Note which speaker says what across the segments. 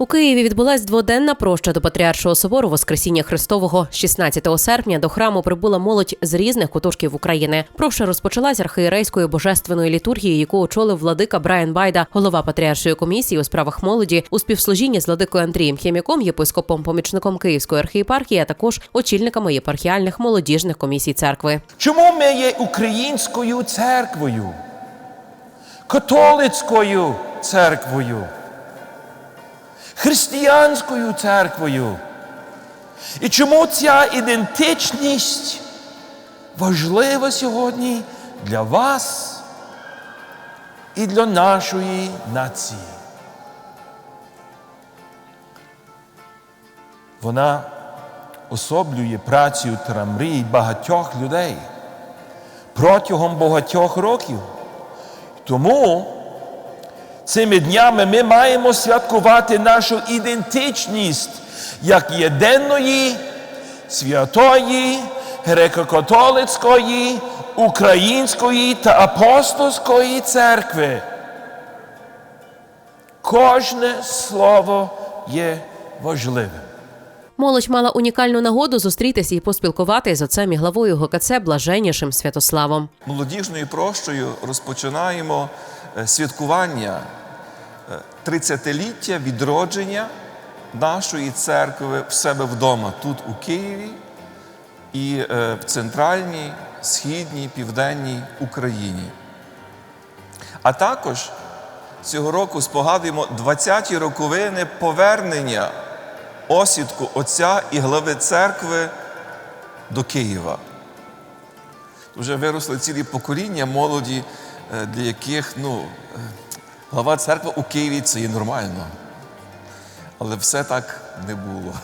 Speaker 1: У Києві відбулась дводенна проща до Патріаршого собору Воскресіння Христового. 16 серпня до храму прибула молодь з різних куточків України. Проща розпочалась архієрейською божественної літургії, яку очолив владика Брайан Байда, голова Патріаршої комісії у справах молоді, у співслужінні з владикою Андрієм Хім'яком, єпископом помічником Київської архієпархії, а також очільниками єпархіальних молодіжних комісій церкви.
Speaker 2: Чому ми є українською церквою, католицькою церквою, християнською церквою? І чому ця ідентичність важлива сьогодні для вас і для нашої нації? Вона особлює працю та мрій багатьох людей протягом багатьох років. Тому цими днями ми маємо святкувати нашу ідентичність як єдиної, святої, греко-католицької, української та апостольської церкви. Кожне слово є важливим.
Speaker 1: Молодь мала унікальну нагоду зустрітися і поспілкуватися з отцем і главою ГКЦ Блаженнішим Святославом.
Speaker 3: Молодіжною прощою розпочинаємо святкування е, 30-ліття відродження нашої церкви в себе вдома, тут у Києві і е, в центральній, східній, південній Україні. А також цього року спогадуємо 20-ті роковини повернення осідку Отця і глави церкви до Києва. Вже виросли цілі покоління молоді, е, для яких ну, е, глава церкви у Києві це є нормально. Але все так не було.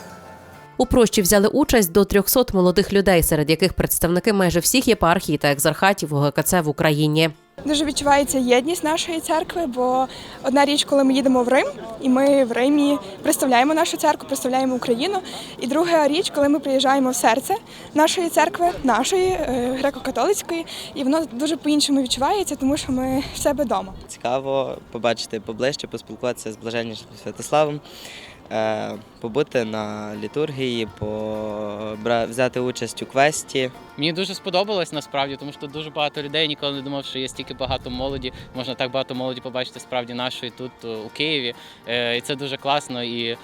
Speaker 1: У прощі взяли участь до 300 молодих людей, серед яких представники майже всіх єпархій та екзархатів у ГКЦ в Україні.
Speaker 4: Дуже відчувається єдність нашої церкви, бо одна річ, коли ми їдемо в Рим, і ми в Римі представляємо нашу церкву, представляємо Україну. І друга річ, коли ми приїжджаємо в серце нашої церкви, нашої е, греко-католицької, і воно дуже по-іншому відчувається, тому що ми в себе вдома.
Speaker 5: Цікаво побачити поближче, поспілкуватися з блаженнішим Святославом, побути на літургії, взяти участь у квесті.
Speaker 6: Мені дуже сподобалось насправді, тому що дуже багато людей. Ніколи не думав, що є стільки багато молоді. Можна так багато молоді побачити справді нашої тут е, у Києві. Е, І це дуже класно. І е,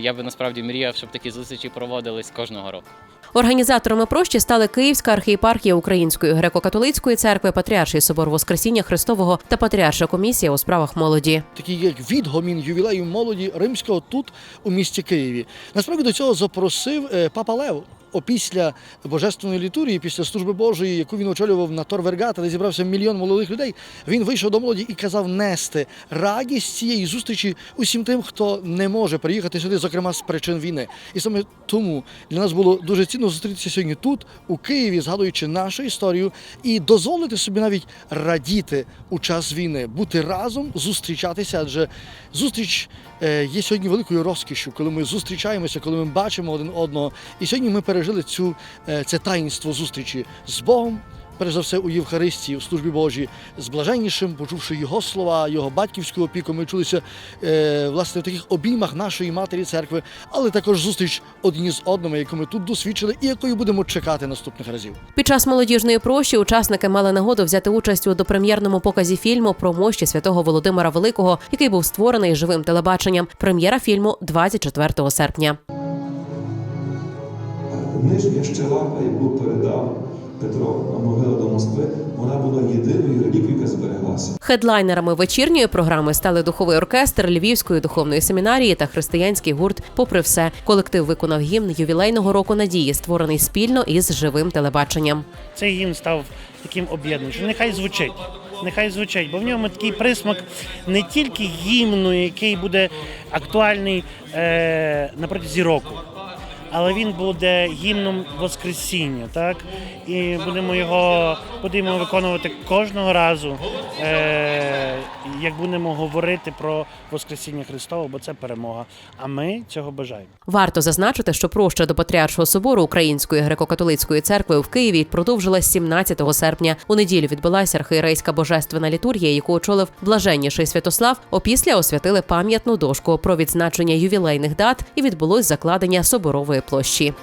Speaker 6: я би насправді мріяв, щоб такі зустрічі проводились кожного року.
Speaker 1: Організаторами прощі стали Київська архієпархія Української греко-католицької церкви, Патріарший собор Воскресіння Христового та Патріарша комісія у справах молоді.
Speaker 7: такий як відгомін ювілею молоді римського тут у місті Києві. Насправді до цього запросив е, папа Лев. Опісля божественної літургії, після служби Божої, яку він очолював на Тор Вергата, де зібрався мільйон молодих людей, він вийшов до молоді і казав нести радість цієї зустрічі усім тим, хто не може приїхати сюди, зокрема з причин війни. І саме тому для нас було дуже цінно зустрітися сьогодні тут, у Києві, згадуючи нашу історію, і дозволити собі навіть радіти у час війни, бути разом, зустрічатися. Адже зустріч е, є сьогодні великою розкішю, коли ми зустрічаємося, коли ми бачимо один одного. І сьогодні ми пережили цю е, це таїнство зустрічі з Богом. Перш за все у Євхаристії, у службі Божій, з блаженнішим, почувши його слова, його батьківську опіку, ми чулися е, власне в таких обіймах нашої матері церкви, але також зустріч одні з одними, яку ми тут досвідчили, і якою будемо чекати наступних разів.
Speaker 1: Під час молодіжної прощі учасники мали нагоду взяти участь у допрем'єрному показі фільму про мощі святого Володимира Великого, який був створений живим телебаченням. Прем'єра фільму 24 серпня.
Speaker 8: Нижня щела, яку передав Петро на могила до Москви, вона була єдиною реліквією, яка збереглася.
Speaker 1: Хедлайнерами вечірньої програми стали духовий оркестр Львівської духовної семінарії та християнський гурт. Попри все, колектив виконав гімн ювілейного року надії, створений спільно із живим телебаченням.
Speaker 9: цей гімн став таким об'єднуючим. Нехай звучить. Нехай звучить, бо в ньому такий присмак не тільки гімну, який буде актуальний е, на протязі року, але він буде гімном Воскресіння, так? І будемо його будемо виконувати кожного разу, е, як будемо говорити про Воскресіння Христове, бо це перемога. А ми цього бажаємо.
Speaker 1: Варто зазначити, що проща до Патріаршого собору Української греко-католицької церкви в Києві продовжилась 17 серпня. У неділю відбулася архієрейська божественна літургія, яку очолив блаженніший Святослав. Опісля освятили пам'ятну дошку про відзначення ювілейних дат і відбулось закладення соборової площі.